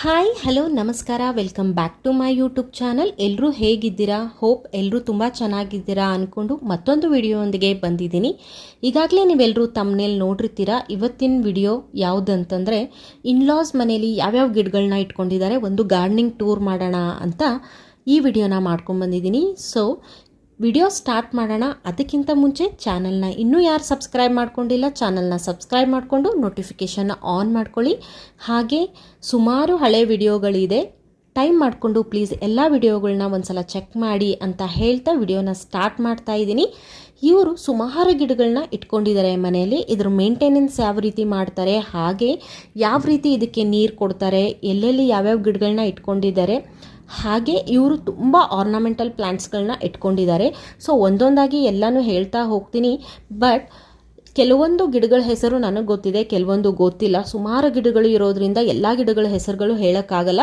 Hi hello ನಮಸ್ಕಾರ welcome back to my YouTube channel ಎಲ್ಲರೂ ಹೇಗಿದ್ದೀರಾ? ಹೋಪ್ ಎಲ್ಲರೂ ತುಂಬ ಚೆನ್ನಾಗಿದ್ದೀರಾ ಅಂದ್ಕೊಂಡು ಮತ್ತೊಂದು ವಿಡಿಯೋದೊಂದಿಗೆ ಬಂದಿದ್ದೀನಿ. ಈಗಾಗಲೇ ನೀವೆಲ್ಲರೂ ತಮ್ಮನೇಲಿ ನೋಡಿರ್ತೀರಾ ಇವತ್ತಿನ ವಿಡಿಯೋ ಯಾವುದಂತಂದರೆ ಇನ್ಲಾಸ್ ಮನೇಲಿ ಯಾವ್ಯಾವ ಗಿಡಗಳನ್ನ ಇಟ್ಕೊಂಡಿದ್ದಾರೆ, ಒಂದು ಗಾರ್ಡ್ನಿಂಗ್ ಟೂರ್ ಮಾಡೋಣ ಅಂತ ಈ ವಿಡಿಯೋನ ಮಾಡ್ಕೊಂಡು ಬಂದಿದ್ದೀನಿ. ಸೊ ವಿಡಿಯೋ ಸ್ಟಾರ್ಟ್ ಮಾಡೋಣ. ಅದಕ್ಕಿಂತ ಮುಂಚೆ ಚಾನಲ್ನ ಇನ್ನೂ ಯಾರು ಸಬ್ಸ್ಕ್ರೈಬ್ ಮಾಡ್ಕೊಂಡಿಲ್ಲ, ಚಾನಲ್ನ ಸಬ್ಸ್ಕ್ರೈಬ್ ಮಾಡಿಕೊಂಡು ನೋಟಿಫಿಕೇಷನ್ನ ಆನ್ ಮಾಡ್ಕೊಳ್ಳಿ. ಹಾಗೆ ಸುಮಾರು ಹಳೆ ವಿಡಿಯೋಗಳಿದೆ. ಟೈಮ್ ಮಾಡಿಕೊಂಡು ಪ್ಲೀಸ್ ಎಲ್ಲ ವಿಡಿಯೋಗಳನ್ನ ಒಂದ್ಸಲ ಚೆಕ್ ಮಾಡಿ ಅಂತ ಹೇಳ್ತಾ ವಿಡಿಯೋನ ಸ್ಟಾರ್ಟ್ ಮಾಡ್ತಾ ಇದ್ದೀನಿ. ಇವರು ಸುಮಾರು ಗಿಡಗಳನ್ನ ಇಟ್ಕೊಂಡಿದ್ದಾರೆ ಮನೆಯಲ್ಲಿ. ಇದ್ರ ಮೇಂಟೆನೆನ್ಸ್ ಯಾವ ರೀತಿ ಮಾಡ್ತಾರೆ, ಹಾಗೆ ಯಾವ ರೀತಿ ಇದಕ್ಕೆ ನೀರು ಕೊಡ್ತಾರೆ, ಎಲ್ಲೆಲ್ಲಿ ಯಾವ್ಯಾವ ಗಿಡಗಳನ್ನ ಇಟ್ಕೊಂಡಿದ್ದಾರೆ ಹಾಗೆ ಇವರು ತುಂಬ ಆರ್ನಮೆಂಟಲ್ ಪ್ಲ್ಯಾಂಟ್ಸ್ಗಳನ್ನ ಇಟ್ಕೊಂಡಿದ್ದಾರೆ. ಸೊ ಒಂದೊಂದಾಗಿ ಎಲ್ಲನೂ ಹೇಳ್ತಾ ಹೋಗ್ತೀನಿ. ಬಟ್ ಕೆಲವೊಂದು ಗಿಡಗಳ ಹೆಸರು ನನಗೆ ಗೊತ್ತಿದೆ, ಕೆಲವೊಂದು ಗೊತ್ತಿಲ್ಲ. ಸುಮಾರು ಗಿಡಗಳು ಇರೋದ್ರಿಂದ ಎಲ್ಲ ಗಿಡಗಳ ಹೆಸರುಗಳು ಹೇಳೋಕ್ಕಾಗಲ್ಲ.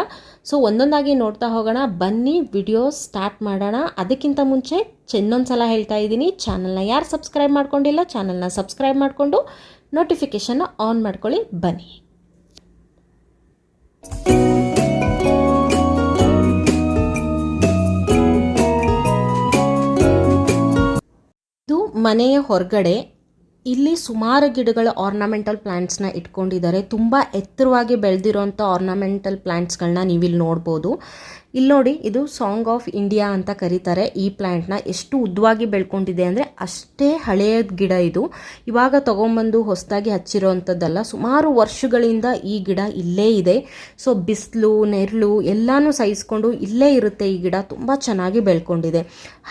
ಸೊ ಒಂದೊಂದಾಗಿ ನೋಡ್ತಾ ಹೋಗೋಣ. ಬನ್ನಿ ವಿಡಿಯೋ ಸ್ಟಾರ್ಟ್ ಮಾಡೋಣ. ಅದಕ್ಕಿಂತ ಮುಂಚೆ ಚೆನ್ನೊಂದ್ಸಲ ಸಲ ಹೇಳ್ತಾ ಇದ್ದೀನಿ. ಚಾನಲ್ನ ಯಾರು ಸಬ್ಸ್ಕ್ರೈಬ್ ಮಾಡ್ಕೊಂಡಿಲ್ಲ, ಚಾನಲ್ನ ಸಬ್ಸ್ಕ್ರೈಬ್ ಮಾಡಿಕೊಂಡು ನೋಟಿಫಿಕೇಷನ್ನ ಆನ್ ಮಾಡ್ಕೊಳ್ಳಿ. ಬನ್ನಿ. ಮನೆಯ ಹೊರಗಡೆ ಇಲ್ಲಿ ಸುಮಾರು ಗಿಡಗಳ ಆರ್ನಮೆಂಟಲ್ ಪ್ಲ್ಯಾಂಟ್ಸ್ನ ಇಟ್ಕೊಂಡಿದ್ದಾರೆ. ತುಂಬ ಎತ್ತರವಾಗಿ ಬೆಳೆದಿರೋಂಥ ಆರ್ನಮೆಂಟಲ್ ಪ್ಲ್ಯಾಂಟ್ಸ್ಗಳನ್ನ ನೀವಿಲ್ಲಿ ನೋಡ್ಬೋದು. ಇಲ್ಲಿ ನೋಡಿ, ಇದು ಸಾಂಗ್ ಆಫ್ ಇಂಡಿಯಾ ಅಂತ ಕರೀತಾರೆ. ಈ ಪ್ಲ್ಯಾಂಟ್ನ ಎಷ್ಟು ಉದ್ದವಾಗಿ ಬೆಳ್ಕೊಂಡಿದೆ ಅಂದರೆ ಅಷ್ಟೇ ಹಳೆಯ ಗಿಡ ಇದು. ಇವಾಗ ತೊಗೊಂಬಂದು ಹೊಸದಾಗಿ ಹಚ್ಚಿರೋವಂಥದ್ದಲ್ಲ ಸುಮಾರು ವರ್ಷಗಳಿಂದ ಈ ಗಿಡ ಇಲ್ಲೇ ಇದೆ. ಸೊ ಬಿಸಿಲು, ನೆರಳು ಎಲ್ಲನೂ ಸಹಿಸ್ಕೊಂಡು ಇಲ್ಲೇ ಇರುತ್ತೆ ಈ ಗಿಡ. ತುಂಬ ಚೆನ್ನಾಗಿ ಬೆಳ್ಕೊಂಡಿದೆ.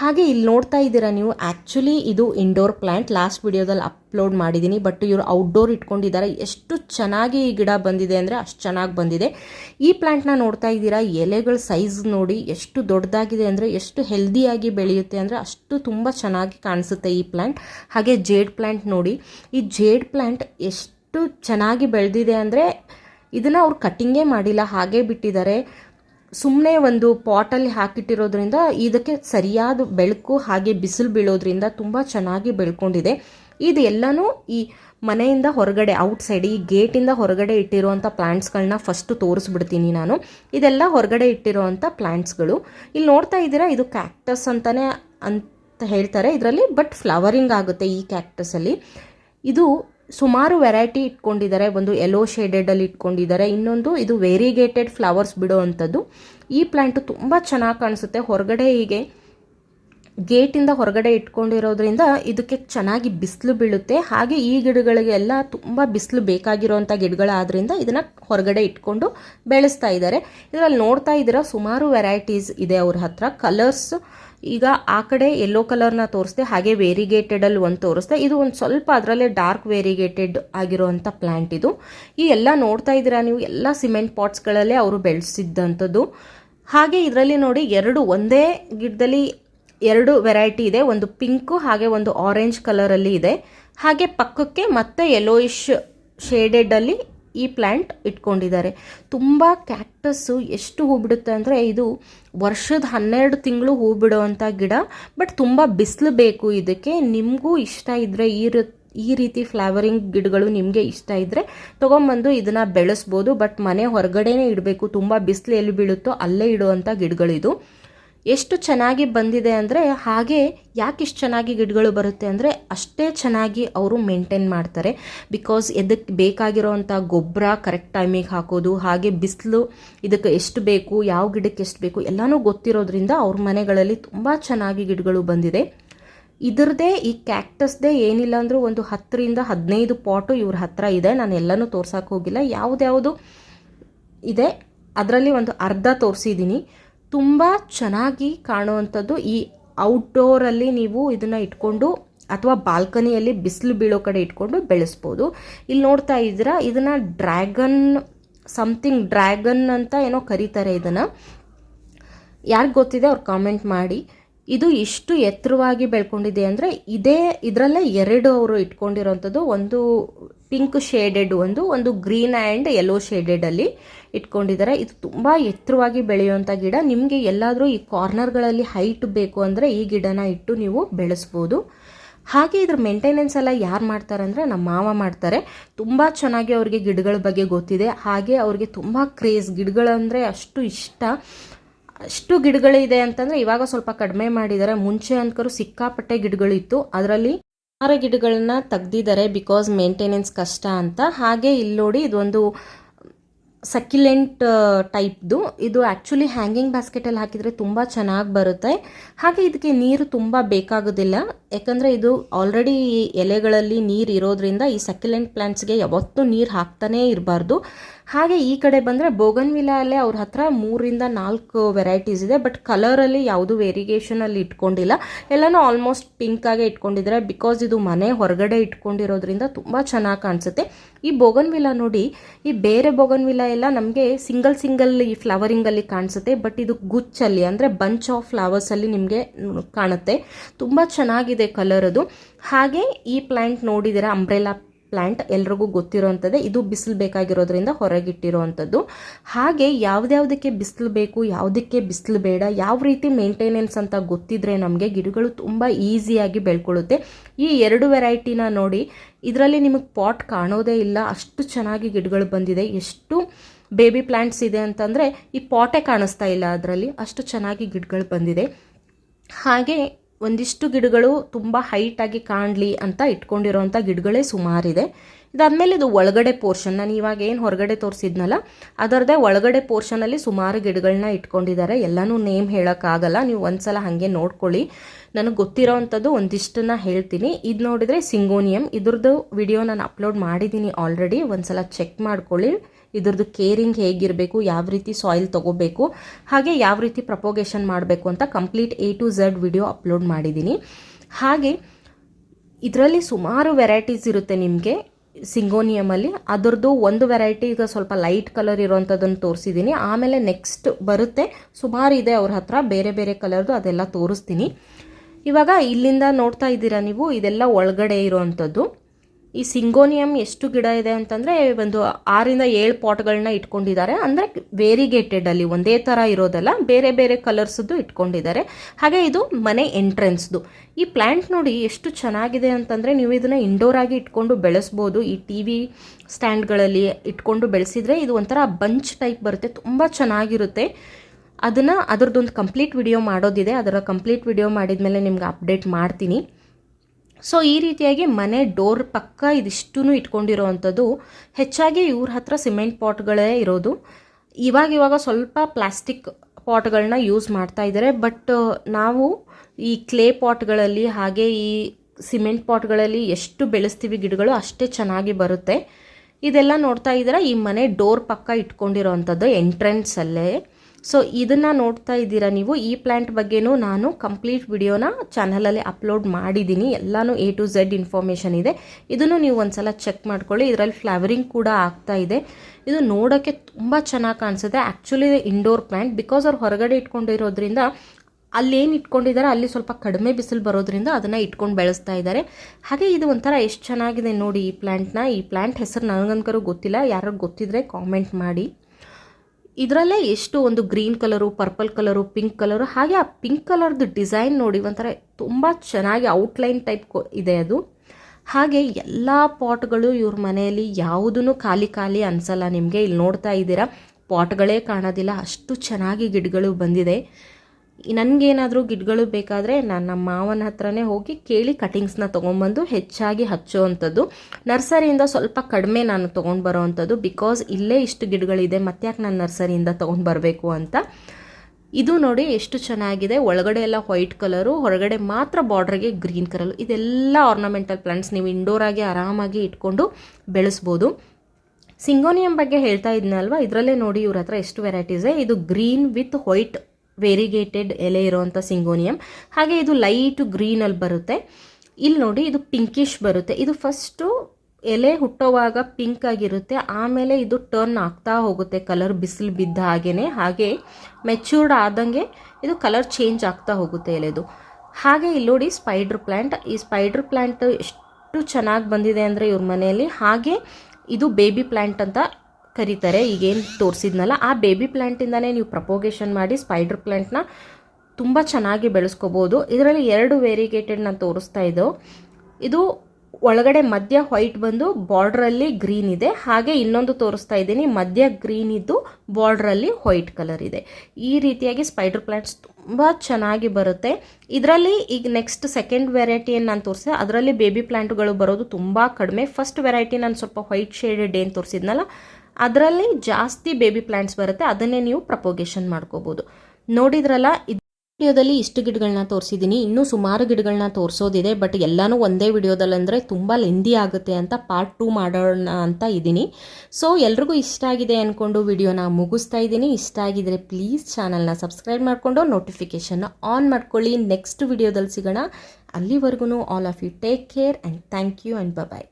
ಹಾಗೆ ಇಲ್ಲಿ ನೋಡ್ತಾ ಇದ್ದೀರಾ ನೀವು? ಆ್ಯಕ್ಚುಲಿ ಇದು ಇಂಡೋರ್ ಪ್ಲ್ಯಾಂಟ್ ಲಾಸ್ಟ್ ವಿಡಿಯೋದಲ್ಲಿ ಅಪ್ಲೋಡ್ ಮಾಡಿದ್ದೀನಿ ಬಟ್ ಇವರು ಔಟ್ಡೋರ್ ಇಟ್ಕೊಂಡಿದ್ದಾರೆ. ಎಷ್ಟು ಚೆನ್ನಾಗಿ ಈ ಗಿಡ ಬಂದಿದೆ ಅಂದರೆ ಅಷ್ಟು ಚೆನ್ನಾಗಿ ಬಂದಿದೆ. ಈ ಪ್ಲ್ಯಾಂಟ್ನ ನೋಡ್ತಾ ಇದ್ದೀರಾ? ಎಲೆಗಳ ಸೈಜ್ ನೋಡಿ ಎಷ್ಟು ದೊಡ್ಡದಾಗಿದೆ ಅಂದರೆ ಎಷ್ಟು ಹೆಲ್ದಿಯಾಗಿ ಬೆಳೆಯುತ್ತೆ ಅಂದರೆ ಅಷ್ಟು ತುಂಬ ಚೆನ್ನಾಗಿ ಕಾಣಿಸುತ್ತೆ ಈ ಪ್ಲ್ಯಾಂಟ್ ಹಾಗೆ ಜೇಡ್ ಪ್ಲ್ಯಾಂಟ್ ನೋಡಿ, ಈ ಜೇಡ್ ಪ್ಲ್ಯಾಂಟ್ ಎಷ್ಟು ಚೆನ್ನಾಗಿ ಬೆಳೆದಿದೆ ಅಂದರೆ ಇದನ್ನು ಅವ್ರು ಕಟ್ಟಿಂಗೇ ಮಾಡಿಲ್ಲ, ಹಾಗೆ ಬಿಟ್ಟಿದ್ದಾರೆ. ಸುಮ್ಮನೆ ಒಂದು ಪಾಟಲ್ಲಿ ಹಾಕಿಟ್ಟಿರೋದ್ರಿಂದ ಇದಕ್ಕೆ ಸರಿಯಾದ ಬೆಳಕು ಹಾಗೆ ಬಿಸಿಲು ಬೀಳೋದ್ರಿಂದ ತುಂಬ ಚೆನ್ನಾಗಿ ಬೆಳ್ಕೊಂಡಿದೆ. ಇದು ಎಲ್ಲನೂ ಈ ಮನೆಯಿಂದ ಹೊರಗಡೆ ಔಟ್ಸೈಡ್ ಈ ಗೇಟಿಂದ ಹೊರಗಡೆ ಇಟ್ಟಿರುವಂಥ ಪ್ಲ್ಯಾಂಟ್ಸ್ಗಳನ್ನ ಫಸ್ಟು ತೋರಿಸ್ಬಿಡ್ತೀನಿ ನಾನು. ಇದೆಲ್ಲ ಹೊರಗಡೆ ಇಟ್ಟಿರುವಂಥ ಪ್ಲ್ಯಾಂಟ್ಸ್ಗಳು ಇಲ್ಲಿ ನೋಡ್ತಾ ಇದ್ದೀರಾ, ಇದು ಕ್ಯಾಕ್ಟಸ್ ಅಂತಲೇ ಅಂತ ಹೇಳ್ತಾರೆ ಇದರಲ್ಲಿ ಬಟ್ ಫ್ಲವರಿಂಗ್ ಆಗುತ್ತೆ ಈ ಕ್ಯಾಕ್ಟಸಲ್ಲಿ ಇದು ಸುಮಾರು ವೆರೈಟಿ ಇಟ್ಕೊಂಡಿದ್ದಾರೆ, ಒಂದು ಯೆಲ್ಲೋ ಶೇಡೆಡಲ್ಲಿ ಇಟ್ಕೊಂಡಿದ್ದಾರೆ, ಇನ್ನೊಂದು ಇದು ವೇರಿಗೇಟೆಡ್ ಫ್ಲವರ್ಸ್ ಬಿಡೋ ಅಂಥದ್ದು. ಈ ಪ್ಲ್ಯಾಂಟು ತುಂಬ ಚೆನ್ನಾಗಿ ಕಾಣಿಸುತ್ತೆ, ಹೊರಗಡೆ ಹೀಗೆ ಗೇಟಿಂದ ಹೊರಗಡೆ ಇಟ್ಕೊಂಡಿರೋದ್ರಿಂದ ಇದಕ್ಕೆ ಚೆನ್ನಾಗಿ ಬಿಸಿಲು ಬೀಳುತ್ತೆ. ಹಾಗೆ ಈ ಗಿಡಗಳಿಗೆಲ್ಲ ತುಂಬ ಬಿಸಿಲು ಬೇಕಾಗಿರೋವಂಥ ಗಿಡಗಳಾದ್ರಿಂದ ಇದನ್ನು ಹೊರಗಡೆ ಇಟ್ಕೊಂಡು ಬೆಳೆಸ್ತಾ ಇದ್ದಾರೆ. ಇದರಲ್ಲಿ ನೋಡ್ತಾ ಇದ್ದೀರಾ, ಸುಮಾರು ವೆರೈಟೀಸ್ ಇದೆ ಅವ್ರ ಹತ್ರ. ಕಲರ್ಸ್ ಈಗ ಆ ಕಡೆ ಯೆಲ್ಲೋ ಕಲರ್ನ ತೋರಿಸ್ದೆ, ಹಾಗೆ ವೇರಿಗೇಟೆಡಲ್ಲಿ ಒಂದು ತೋರಿಸ್ದೆ. ಇದು ಒಂದು ಸ್ವಲ್ಪ ಅದರಲ್ಲೇ ಡಾರ್ಕ್ ವೇರಿಗೇಟೆಡ್ ಆಗಿರೋವಂಥ ಪ್ಲ್ಯಾಂಟ್ ಇದು. ಈ ಎಲ್ಲ ನೋಡ್ತಾ ಇದ್ದೀರಾ ನೀವು? ಎಲ್ಲ ಸಿಮೆಂಟ್ ಪಾಟ್ಸ್ಗಳಲ್ಲೇ ಅವರು ಬೆಳೆಸಿದ್ದಂಥದ್ದು ಹಾಗೆ ಇದರಲ್ಲಿ ನೋಡಿ ಎರಡು ಒಂದೇ ಗಿಡದಲ್ಲಿ ಎರಡು ವೆರೈಟಿ ಇದೆ. ಒಂದು ಪಿಂಕು ಹಾಗೆ ಒಂದು ಆರೆಂಜ್ ಕಲರಲ್ಲಿ ಇದೆ. ಹಾಗೆ ಪಕ್ಕಕ್ಕೆ ಮತ್ತೆ ಯೆಲ್ಲೋಯಿಶ್ ಶೇಡೆಡಲ್ಲಿ ಈ ಪ್ಲ್ಯಾಂಟ್ ಇಟ್ಕೊಂಡಿದ್ದಾರೆ. ತುಂಬ ಕ್ಯಾಕ್ಟಸ್ಸು ಎಷ್ಟು ಹೂ ಬಿಡುತ್ತೆ ಅಂದರೆ ಇದು ವರ್ಷದ ಹನ್ನೆರಡು ತಿಂಗಳು ಹೂ ಬಿಡುವಂಥ ಗಿಡ ಬಟ್ ತುಂಬ ಬಿಸಿಲು ಬೇಕು ಇದಕ್ಕೆ. ನಿಮಗೂ ಇಷ್ಟ ಇದ್ದರೆ ಈ ಈ ರೀತಿ ಫ್ಲವರಿಂಗ್ ಗಿಡಗಳು ನಿಮಗೆ ಇಷ್ಟ ಇದ್ದರೆ ತೊಗೊಂಬಂದು ಇದನ್ನು ಬೆಳೆಸ್ಬೋದು. ಬಟ್ ಮನೆ ಹೊರಗಡೆನೇ ಇಡಬೇಕು. ತುಂಬ ಬಿಸಿಲು ಎಲ್ಲಿ ಬೀಳುತ್ತೋ ಅಲ್ಲೇ ಇಡುವಂಥ ಗಿಡಗಳಿದು. ಎಷ್ಟು ಚೆನ್ನಾಗಿ ಬಂದಿದೆ ಅಂದರೆ ಹಾಗೆ ಯಾಕೆ ಇಷ್ಟು ಚೆನ್ನಾಗಿ ಗಿಡಗಳು ಬರುತ್ತೆ ಅಂದರೆ ಅಷ್ಟೇ ಚೆನ್ನಾಗಿ ಅವರು ಮೇಂಟೈನ್ ಮಾಡ್ತಾರೆ. ಬಿಕಾಸ್ ಇದಕ್ಕೆ ಬೇಕಾಗಿರೋವಂಥ ಗೊಬ್ಬರ ಕರೆಕ್ಟ್ ಟೈಮಿಗೆ ಹಾಕೋದು, ಹಾಗೆ ಬಿಸಿಲು ಇದಕ್ಕೆ ಎಷ್ಟು ಬೇಕು, ಯಾವ ಗಿಡಕ್ಕೆ ಎಷ್ಟು ಬೇಕು ಎಲ್ಲನೂ ಗೊತ್ತಿರೋದ್ರಿಂದ ಅವ್ರ ಮನೆಗಳಲ್ಲಿ ತುಂಬ ಚೆನ್ನಾಗಿ ಗಿಡಗಳು ಬಂದಿದೆ. ಇದರದೇ ಈ ಕ್ಯಾಕ್ಟಸ್ದೇ ಏನಿಲ್ಲ ಅಂದರೂ ಒಂದು ಹತ್ತರಿಂದ ಹದಿನೈದು ಪಾಟು ಇವ್ರ ಹತ್ರ ಇದೆ. ನಾನು ಎಲ್ಲನೂ ತೋರ್ಸೋಕ್ಕೋಗಿಲ್ಲ ಯಾವುದ್ಯಾವುದು ಇದೆ, ಅದರಲ್ಲಿ ಒಂದು ಅರ್ಧ ತೋರಿಸಿದ್ದೀನಿ. ತುಂಬ ಚೆನ್ನಾಗಿ ಕಾಣುವಂಥದ್ದು ಈ ಔಟ್ಡೋರಲ್ಲಿ ನೀವು ಇದನ್ನು ಇಟ್ಕೊಂಡು ಅಥವಾ ಬಾಲ್ಕನಿಯಲ್ಲಿ ಬಿಸಿಲು ಬೀಳೋ ಕಡೆ ಇಟ್ಕೊಂಡು ಬೆಳೆಸ್ಬೋದು. ಇಲ್ಲಿ ನೋಡ್ತಾ ಇದ್ದೀರಾ, ಇದನ್ನು ಡ್ರ್ಯಾಗನ್ ಸಮಥಿಂಗ್ ಡ್ರ್ಯಾಗನ್ ಅಂತ ಏನೋ ಕರೀತಾರೆ ಇದನ್ನು. ಯಾರಿಗೆ ಗೊತ್ತಿದೆ ಅವ್ರು ಕಾಮೆಂಟ್ ಮಾಡಿ. ಇದು ಇಷ್ಟು ಎತ್ತರವಾಗಿ ಬೆಳ್ಕೊಂಡಿದೆ ಅಂದರೆ ಇದೇ ಇದರಲ್ಲೇ ಎರಡು ಅವರು ಇಟ್ಕೊಂಡಿರೋಂಥದ್ದು. ಒಂದು ಪಿಂಕ್ ಶೇಡೆಡ್ ಒಂದು ಒಂದು ಗ್ರೀನ್ ಆ್ಯಂಡ್ ಯೆಲ್ಲೋ ಶೇಡೆಡಲ್ಲಿ ಇಟ್ಕೊಂಡಿದ್ದಾರೆ. ಇದು ತುಂಬ ಎತ್ತರವಾಗಿ ಬೆಳೆಯುವಂಥ ಗಿಡ. ನಿಮಗೆ ಎಲ್ಲಾದರೂ ಈ ಕಾರ್ನರ್ಗಳಲ್ಲಿ ಹೈಟ್ ಬೇಕು ಅಂದರೆ ಈ ಗಿಡನ ಇಟ್ಟು ನೀವು ಬೆಳೆಸ್ಬೋದು. ಹಾಗೆ ಇದ್ರ ಮೇಂಟೆನೆನ್ಸ್ ಎಲ್ಲ ಯಾರು ಮಾಡ್ತಾರೆ ಅಂದರೆ ನಮ್ಮ ಮಾವ ಮಾಡ್ತಾರೆ. ತುಂಬ ಚೆನ್ನಾಗಿ ಅವ್ರಿಗೆ ಗಿಡಗಳ ಬಗ್ಗೆ ಗೊತ್ತಿದೆ. ಹಾಗೆ ಅವ್ರಿಗೆ ತುಂಬ ಕ್ರೇಜ್ ಗಿಡಗಳಂದರೆ ಅಷ್ಟು ಇಷ್ಟ. ಅಷ್ಟು ಗಿಡಗಳಿದೆ ಅಂತಂದರೆ ಇವಾಗ ಸ್ವಲ್ಪ ಕಡಿಮೆ ಮಾಡಿದ್ದಾರೆ. ಮುಂಚೆ ಅಂದ್ಕರು ಸಿಕ್ಕಾಪಟ್ಟೆ ಗಿಡಗಳಿತ್ತು. ಅದರಲ್ಲಿ ಆರು ಗಿಡಗಳನ್ನ ತೆಗ್ದಿದ್ದಾರೆ ಬಿಕಾಸ್ ಮೇಂಟೆನೆನ್ಸ್ ಕಷ್ಟ ಅಂತ. ಹಾಗೆ ಇಲ್ಲಿ ನೋಡಿ ಇದೊಂದು ಸಕ್ಯುಲೆಂಟ್ ಟೈಪ್ದು ಇದು ಆ್ಯಕ್ಚುಲಿ ಹ್ಯಾಂಗಿಂಗ್ ಬ್ಯಾಸ್ಕೆಟಲ್ಲಿ ಹಾಕಿದರೆ ತುಂಬ ಚೆನ್ನಾಗಿ ಬರುತ್ತೆ. ಹಾಗೆ ಇದಕ್ಕೆ ನೀರು ತುಂಬ ಬೇಕಾಗೋದಿಲ್ಲ. ಯಾಕಂದರೆ ಇದು ಆಲ್ರೆಡಿ ಎಲೆಗಳಲ್ಲಿ ನೀರು ಇರೋದ್ರಿಂದ ಈ ಸಕ್ಯುಲೆಂಟ್ ಪ್ಲ್ಯಾಂಟ್ಸ್ಗೆ ಯಾವತ್ತೂ ನೀರು ಹಾಕ್ತಾನೇ ಇರಬಾರ್ದು. ಹಾಗೆ ಈ ಕಡೆ ಬಂದರೆ ಬೋಗನ್ವಿಲಲ್ಲೇ ಅವ್ರ ಹತ್ರ ಮೂರಿಂದ ನಾಲ್ಕು ವೆರೈಟೀಸ್ ಇದೆ ಬಟ್ ಕಲರಲ್ಲಿ ಯಾವುದು ವೇರಿಗೇಷನಲ್ಲಿ ಇಟ್ಕೊಂಡಿಲ್ಲ. ಎಲ್ಲನೂ ಆಲ್ಮೋಸ್ಟ್ ಪಿಂಕಾಗೆ ಇಟ್ಕೊಂಡಿದ್ದಾರೆ ಬಿಕಾಸ್ ಇದು ಮನೆ ಹೊರಗಡೆ ಇಟ್ಕೊಂಡಿರೋದ್ರಿಂದ ತುಂಬ ಚೆನ್ನಾಗಿ ಕಾಣಿಸುತ್ತೆ. ಈ ಬೋಗನ್ವಿಲ ನೋಡಿ, ಈ ಬೇರೆ ಬೋಗನ್ವಿಲ ಎಲ್ಲ ನಮಗೆ ಸಿಂಗಲ್ ಸಿಂಗಲ್ ಈ ಫ್ಲವರಿಂಗಲ್ಲಿ ಕಾಣಿಸುತ್ತೆ ಬಟ್ ಇದು ಗುಚ್ಚಲ್ಲಿ, ಅಂದರೆ ಬಂಚ್ ಆಫ್ ಫ್ಲವರ್ಸಲ್ಲಿ ನಿಮಗೆ ಕಾಣುತ್ತೆ. ತುಂಬ ಚೆನ್ನಾಗಿದೆ ಕಲರ್ ಅದು. ಹಾಗೆ ಈ ಪ್ಲ್ಯಾಂಟ್ ನೋಡಿದರೆ ಅಂಬ್ರೆಲಾ ಪ್ಲ್ಯಾಂಟ್ ಎಲ್ರಿಗೂ ಗೊತ್ತಿರೋವಂಥದ್ದೇ ಇದು ಬಿಸಿಲು ಬೇಕಾಗಿರೋದ್ರಿಂದ ಹೊರಗಿಟ್ಟಿರೋವಂಥದ್ದು ಹಾಗೆ ಯಾವುದ್ಯಾವುದಕ್ಕೆ ಬಿಸಿಲು ಬೇಕು, ಯಾವುದಕ್ಕೆ ಬಿಸಿಲು ಬೇಡ, ಯಾವ ರೀತಿ ಮೇಂಟೆನೆನ್ಸ್ ಅಂತ ಗೊತ್ತಿದ್ರೆ ನಮಗೆ ಗಿಡಗಳು ತುಂಬ ಈಸಿಯಾಗಿ ಬೆಳ್ಕೊಳ್ಳುತ್ತೆ. ಈ ಎರಡು ವೆರೈಟಿನ ನೋಡಿ, ಇದರಲ್ಲಿ ನಿಮಗೆ ಪಾಟ್ ಕಾಣೋದೇ ಇಲ್ಲ. ಅಷ್ಟು ಚೆನ್ನಾಗಿ ಗಿಡಗಳು ಬಂದಿದೆ. ಎಷ್ಟು ಬೇಬಿ ಪ್ಲ್ಯಾಂಟ್ಸ್ ಇದೆ ಅಂತಂದರೆ ಈ ಪಾಟೇ ಕಾಣಿಸ್ತಾ ಇಲ್ಲ ಅದರಲ್ಲಿ. ಅಷ್ಟು ಚೆನ್ನಾಗಿ ಗಿಡಗಳು ಬಂದಿದೆ. ಹಾಗೆ ಒಂದಿಷ್ಟು ಗಿಡಗಳು ತುಂಬ ಹೈಟಾಗಿ ಕಾಣಲಿ ಅಂತ ಇಟ್ಕೊಂಡಿರೋಂಥ ಗಿಡಗಳೇ ಸುಮಾರಿದೆ. ಇದಾದಮೇಲೆ ಇದು ಒಳಗಡೆ ಪೋರ್ಷನ್ ನಾನು ಇವಾಗ ಏನು ಹೊರಗಡೆ ತೋರಿಸಿದ್ನಲ್ಲ, ಅದರದೇ ಒಳಗಡೆ ಪೋರ್ಷನಲ್ಲಿ ಸುಮಾರು ಗಿಡಗಳನ್ನ ಇಟ್ಕೊಂಡಿದ್ದಾರೆ. ಎಲ್ಲನೂ ನೇಮ್ ಹೇಳೋಕ್ಕಾಗಲ್ಲ. ನೀವು ಒಂದ್ಸಲ ಹಾಗೆ ನೋಡ್ಕೊಳ್ಳಿ. ನನಗೆ ಗೊತ್ತಿರೋ ಅಂಥದ್ದು ಒಂದಿಷ್ಟನ್ನ ಹೇಳ್ತೀನಿ. ಇದು ನೋಡಿದರೆ ಸಿಂಗೋನಿಯಂ. ಇದ್ರದ್ದು ವಿಡಿಯೋ ನಾನು ಅಪ್ಲೋಡ್ ಮಾಡಿದ್ದೀನಿ ಆಲ್ರೆಡಿ ಒಂದ್ಸಲ ಚೆಕ್ ಮಾಡ್ಕೊಳ್ಳಿ. ಇದ್ರದ್ದು ಕೇರಿಂಗ್ ಹೇಗಿರಬೇಕು, ಯಾವ ರೀತಿ ಸಾಯಿಲ್ ತೊಗೋಬೇಕು, ಹಾಗೆ ಯಾವ ರೀತಿ ಪ್ರಪೋಗೇಷನ್ ಮಾಡಬೇಕು ಅಂತ complete A to Z video upload ಮಾಡಿದ್ದೀನಿ. ಹಾಗೆ ಇದರಲ್ಲಿ ಸುಮಾರು ವೆರೈಟೀಸ್ ಇರುತ್ತೆ ನಿಮಗೆ ಸಿಂಗೋನಿಯಮಲ್ಲಿ. ಅದರದ್ದು ಒಂದು ವೆರೈಟಿ ಈಗ ಸ್ವಲ್ಪ ಲೈಟ್ ಕಲರ್ ಇರೋವಂಥದ್ದನ್ನು ತೋರಿಸಿದ್ದೀನಿ. ಆಮೇಲೆ ನೆಕ್ಸ್ಟ್ ಬರುತ್ತೆ. ಸುಮಾರು ಇದೆ ಅವ್ರ ಹತ್ರ. ಬೇರೆ ಬೇರೆ ಕಲರ್ದು ಅದೆಲ್ಲ ತೋರಿಸ್ತೀನಿ. ಇವಾಗ ಇಲ್ಲಿಂದ ನೋಡ್ತಾ ಇದ್ದೀರಾ ನೀವು? ಇದೆಲ್ಲ ಒಳಗಡೆ ಇರೋವಂಥದ್ದು ಈ ಸಿಂಗೋನಿಯಂ ಎಷ್ಟು ಗಿಡ ಇದೆ ಅಂತಂದರೆ ಒಂದು ಆರಿಂದ ಏಳು ಪಾಟ್ಗಳನ್ನ ಇಟ್ಕೊಂಡಿದ್ದಾರೆ. ಅಂದರೆ ವೇರಿಗೇಟೆಡ್ ಅಲ್ಲಿ ಒಂದೇ ಥರ ಇರೋದಲ್ಲ, ಬೇರೆ ಬೇರೆ ಕಲರ್ಸದ್ದು ಇಟ್ಕೊಂಡಿದ್ದಾರೆ. ಹಾಗೆ ಇದು ಮನೆ ಎಂಟ್ರೆನ್ಸ್ದು ಈ ಪ್ಲ್ಯಾಂಟ್ ನೋಡಿ ಎಷ್ಟು ಚೆನ್ನಾಗಿದೆ ಅಂತಂದರೆ ನೀವು ಇದನ್ನು ಇಂಡೋರ್ ಆಗಿ ಇಟ್ಕೊಂಡು ಬೆಳೆಸ್ಬೋದು. ಈ ಟಿ ವಿ ಸ್ಟ್ಯಾಂಡ್ಗಳಲ್ಲಿ ಇಟ್ಕೊಂಡು ಬೆಳೆಸಿದ್ರೆ ಇದು ಒಂಥರ ಬಂಚ್ ಟೈಪ್ ಬರುತ್ತೆ, ತುಂಬ ಚೆನ್ನಾಗಿರುತ್ತೆ. ಅದನ್ನು ಅದರದ್ದೊಂದು ಕಂಪ್ಲೀಟ್ ವಿಡಿಯೋ ಮಾಡೋದಿದೆ. ಅದರ ಕಂಪ್ಲೀಟ್ ವಿಡಿಯೋ ಮಾಡಿದ ಮೇಲೆ ನಿಮ್ಗೆ ಅಪ್ಡೇಟ್ ಮಾಡ್ತೀನಿ. ಸೊ ಈ ರೀತಿಯಾಗಿ ಮನೆ ಡೋರ್ ಪಕ್ಕ ಇದಿಷ್ಟು ಇಟ್ಕೊಂಡಿರೋ ಅಂಥದ್ದು ಹೆಚ್ಚಾಗಿ ಇವ್ರ ಹತ್ರ ಸಿಮೆಂಟ್ ಪಾಟ್ಗಳೇ ಇರೋದು. ಇವಾಗ ಇವಾಗ ಸ್ವಲ್ಪ ಪ್ಲಾಸ್ಟಿಕ್ ಪಾಟ್ಗಳನ್ನ ಯೂಸ್ ಮಾಡ್ತಾ ಇದ್ದಾರೆ ಬಟ್, ನಾವು ಈ ಕ್ಲೇ ಪಾಟ್ಗಳಲ್ಲಿ ಹಾಗೆ ಈ ಸಿಮೆಂಟ್ ಪಾಟ್ಗಳಲ್ಲಿ ಎಷ್ಟು ಬೆಳೆಸ್ತೀವಿ ಗಿಡಗಳು ಅಷ್ಟೇ ಚೆನ್ನಾಗಿ ಬರುತ್ತೆ. ಇದೆಲ್ಲ ನೋಡ್ತಾ ಇದ್ದೀರಾ ಈ ಮನೆ ಡೋರ್ ಪಕ್ಕ ಇಟ್ಕೊಂಡಿರೋ ಅಂಥದ್ದು ಎಂಟ್ರೆನ್ಸಲ್ಲೇ. ಸೊ ಇದನ್ನು ನೋಡ್ತಾ ಇದ್ದೀರಾ ನೀವು? ಈ ಪ್ಲ್ಯಾಂಟ್ ಬಗ್ಗೆನೂ ನಾನು ಕಂಪ್ಲೀಟ್ ವಿಡಿಯೋನ ಚಾನಲಲ್ಲಿ ಅಪ್ಲೋಡ್ ಮಾಡಿದ್ದೀನಿ. ಎಲ್ಲಾನು ಎ ಟು ಝೆಡ್ ಇನ್ಫಾರ್ಮೇಷನ್ ಇದೆ. ಇದನ್ನು ನೀವು ಒಂದ್ಸಲ ಚೆಕ್ ಮಾಡ್ಕೊಳ್ಳಿ. ಇದರಲ್ಲಿ ಫ್ಲವರಿಂಗ್ ಕೂಡ ಆಗ್ತಾ ಇದೆ. ಇದು ನೋಡೋಕ್ಕೆ ತುಂಬ ಚೆನ್ನಾಗಿ ಕಾಣಿಸುತ್ತೆ. ಆ್ಯಕ್ಚುಲಿ ಇಂಡೋರ್ ಪ್ಲ್ಯಾಂಟ್ ಬಿಕಾಸ್ ಅವ್ರು ಹೊರಗಡೆ ಇಟ್ಕೊಂಡಿರೋದ್ರಿಂದ ಅಲ್ಲಿ ಏನು ಇಟ್ಕೊಂಡಿದ್ದಾರೆ, ಅಲ್ಲಿ ಸ್ವಲ್ಪ ಕಡಿಮೆ ಬಿಸಿಲು ಬರೋದ್ರಿಂದ ಅದನ್ನು ಇಟ್ಕೊಂಡು ಬೆಳೆಸ್ತಾ ಇದ್ದಾರೆ. ಹಾಗೆ ಇದು ಒಂಥರ ಎಷ್ಟು ಚೆನ್ನಾಗಿದೆ ನೋಡಿ ಈ ಪ್ಲ್ಯಾಂಟ್ನ ಈ ಪ್ಲ್ಯಾಂಟ್ ಹೆಸರು ನನಗನ್ಕರು ಗೊತ್ತಿಲ್ಲ. ಯಾರು ಗೊತ್ತಿದ್ರೆ ಕಾಮೆಂಟ್ ಮಾಡಿ. ಇದರಲ್ಲೇ ಎಷ್ಟು ಒಂದು green colour, purple colour, pink colour, ಹಾಗೆ ಆ ಪಿಂಕ್ ಕಲರ್ದು ಡಿಸೈನ್ ನೋಡಿ ಒಂಥರ ತುಂಬ ಚೆನ್ನಾಗಿ ಔಟ್ಲೈನ್ ಟೈಪ್ ಇದೆ ಅದು. ಹಾಗೆ ಎಲ್ಲ ಪಾಟ್ಗಳು ಇವ್ರ ಮನೆಯಲ್ಲಿ ಯಾವುದೂ ಖಾಲಿ ಖಾಲಿ ಅನಿಸಲ್ಲ, ನಿಮಗೆ ಇಲ್ಲಿ ನೋಡ್ತಾ ಇದ್ದೀರಾ? ಪಾಟ್ಗಳೇ ಕಾಣೋದಿಲ್ಲ, ಅಷ್ಟು ಚೆನ್ನಾಗಿ ಗಿಡಗಳು ಬಂದಿದೆ. ನನಗೇನಾದರೂ ಗಿಡಗಳು ಬೇಕಾದರೆ ನಾನು ನಮ್ಮ ಮಾವನ ಹತ್ರನೇ ಹೋಗಿ ಕೇಳಿ ಕಟಿಂಗ್ಸ್ನ ತೊಗೊಂಬಂದು ಹೆಚ್ಚಾಗಿ ಹಚ್ಚುವಂಥದ್ದು ನರ್ಸರಿಯಿಂದ ಸ್ವಲ್ಪ ಕಡಿಮೆ ನಾನು ತೊಗೊಂಡು ಬರೋವಂಥದ್ದು ಬಿಕಾಸ್ ಇಲ್ಲೇ ಇಷ್ಟು ಗಿಡಗಳಿದೆ, ಮತ್ತ್ಯಾಕೆ ನಾನು ನರ್ಸರಿಯಿಂದ ತೊಗೊಂಡು ಬರಬೇಕು ಅಂತ. ಇದು ನೋಡಿ ಎಷ್ಟು ಚೆನ್ನಾಗಿದೆ. ಒಳಗಡೆ ಎಲ್ಲ ವೈಟ್ ಕಲರು, ಹೊರಗಡೆ ಮಾತ್ರ ಬಾರ್ಡ್ರಿಗೆ ಗ್ರೀನ್ ಕಲರು ಇದೆಲ್ಲ ಆರ್ನಮೆಂಟಲ್ ಪ್ಲಾಂಟ್ಸ್ ನೀವು ಇಂಡೋರ್ ಆಗಿ ಆರಾಮಾಗಿ ಇಟ್ಕೊಂಡು ಬೆಳೆಸ್ಬೋದು. ಸಿಂಗೋನಿಯಂ ಬಗ್ಗೆ ಹೇಳ್ತಾ ಇದ್ನಲ್ವಾ? ಇದರಲ್ಲೇ ನೋಡಿ ಇವ್ರ ಹತ್ರ ಎಷ್ಟು ವೆರೈಟೀಸ್ ಇದು ಗ್ರೀನ್ ವಿತ್ ವೈಟ್ ವೇರಿಗೇಟೆಡ್ ಎಲೆ ಇರುವಂಥ ಸಿಂಗೋನಿಯಂ. ಹಾಗೆ ಇದು ಲೈಟ್ ಗ್ರೀನಲ್ಲಿ ಬರುತ್ತೆ. ಇಲ್ಲಿ ನೋಡಿ ಇದು ಪಿಂಕಿಶ್ ಬರುತ್ತೆ. ಇದು ಫಸ್ಟು ಎಲೆ ಹುಟ್ಟೋವಾಗ ಪಿಂಕ್ ಆಗಿರುತ್ತೆ. ಆಮೇಲೆ ಇದು ಟರ್ನ್ ಆಗ್ತಾ ಹೋಗುತ್ತೆ ಕಲರ್ ಬಿಸಿಲು ಬಿದ್ದ ಹಾಗೆಯೇ ಹಾಗೆ ಮೆಚ್ಯೂರ್ಡ್ ಆದಂಗೆ ಇದು ಕಲರ್ ಚೇಂಜ್ ಆಗ್ತಾ ಹೋಗುತ್ತೆ ಎಲೆದು. ಹಾಗೆ ಇಲ್ಲಿ ನೋಡಿ ಸ್ಪೈಡ್ರ್ ಪ್ಲ್ಯಾಂಟ್ ಈ ಸ್ಪೈಡ್ರ್ ಪ್ಲ್ಯಾಂಟ್ ಎಷ್ಟು ಚೆನ್ನಾಗಿ ಬಂದಿದೆ ಅಂದರೆ ಇವ್ರ ಮನೆಯಲ್ಲಿ. ಹಾಗೆ ಇದು ಬೇಬಿ ಪ್ಲ್ಯಾಂಟ್ ಅಂತ ಕರೀತಾರೆ, ಈಗೇನು ತೋರಿಸಿದ್ನಲ್ಲ, ಆ ಬೇಬಿ ಪ್ಲ್ಯಾಂಟಿಂದನೇ ನೀವು ಪ್ರಪೋಗೇಷನ್ ಮಾಡಿ ಸ್ಪೈಡರ್ ಪ್ಲ್ಯಾಂಟ್ನ ತುಂಬ ಚೆನ್ನಾಗಿ ಬೆಳೆಸ್ಕೋಬೋದು. ಇದರಲ್ಲಿ ಎರಡು ವೇರಿಗೇಟೆಡ್ ನಾನು ತೋರಿಸ್ತಾ ಇದ್ದೋ, ಇದು ಒಳಗಡೆ ಮಧ್ಯ ವೈಟ್ ಬಂದು ಬಾರ್ಡ್ರಲ್ಲಿ ಗ್ರೀನ್ ಇದೆ. ಹಾಗೆ ಇನ್ನೊಂದು ತೋರಿಸ್ತಾ ಇದ್ದೀನಿ, ಮಧ್ಯ ಗ್ರೀನ್ ಇದ್ದು ಬಾರ್ಡ್ರಲ್ಲಿ ವೈಟ್ ಕಲರ್ ಇದೆ. ಈ ರೀತಿಯಾಗಿ ಸ್ಪೈಡರ್ ಪ್ಲ್ಯಾಂಟ್ಸ್ ತುಂಬ ಚೆನ್ನಾಗಿ ಬರುತ್ತೆ. ಇದರಲ್ಲಿ ಈಗ ನೆಕ್ಸ್ಟ್ ಸೆಕೆಂಡ್ ವೆರೈಟಿ ಏನು ನಾನು ತೋರಿಸಿದೆ, ಅದರಲ್ಲಿ ಬೇಬಿ ಪ್ಲ್ಯಾಂಟ್ಗಳು ಬರೋದು ತುಂಬ ಕಡಿಮೆ. ಫಸ್ಟ್ ವೆರೈಟಿ ನಾನು ಸ್ವಲ್ಪ ವೈಟ್ ಶೇಡೆಡ್ ಏನು ತೋರಿಸಿದ್ನಲ್ಲ ಅದರಲ್ಲಿ ಜಾಸ್ತಿ ಬೇಬಿ ಪ್ಲಾಂಟ್ಸ್ ಬರುತ್ತೆ, ಅದನ್ನೇ ನೀವು ಪ್ರಪೋಗೇಷನ್ ಮಾಡ್ಕೋಬೋದು. ನೋಡಿದ್ರಲ್ಲ ವಿಡಿಯೋದಲ್ಲಿ ಇಷ್ಟು ಗಿಡಗಳನ್ನ ತೋರಿಸಿದ್ದೀನಿ ಇನ್ನೂ ಸುಮಾರು ಗಿಡಗಳನ್ನ ತೋರಿಸೋದಿದೆ, ಬಟ್ ಎಲ್ಲನೂ ಒಂದೇ ವಿಡಿಯೋದಲ್ಲಿ ಅಂದರೆ ತುಂಬ ಲೆಂದಿ ಆಗುತ್ತೆ ಅಂತ ಪಾರ್ಟ್ ಟೂ ಮಾಡೋಣ ಅಂತ ಇದ್ದೀನಿ ಸೊ ಎಲ್ರಿಗೂ ಇಷ್ಟ ಆಗಿದೆ ಅಂದ್ಕೊಂಡು ವಿಡಿಯೋನ ಮುಗಿಸ್ತಾ ಇದ್ದೀನಿ ಇಷ್ಟ ಆಗಿದ್ರೆ ಪ್ಲೀಸ್ ಚಾನಲ್ನ ಸಬ್ಸ್ಕ್ರೈಬ್ ಮಾಡಿಕೊಂಡು ನೋಟಿಫಿಕೇಷನ್ನ ಆನ್ ಮಾಡ್ಕೊಳ್ಳಿ. ನೆಕ್ಸ್ಟ್ ವಿಡಿಯೋದಲ್ಲಿ ಸಿಗೋಣ. ಅಲ್ಲಿವರೆಗೂ all of you take care and thank you and bye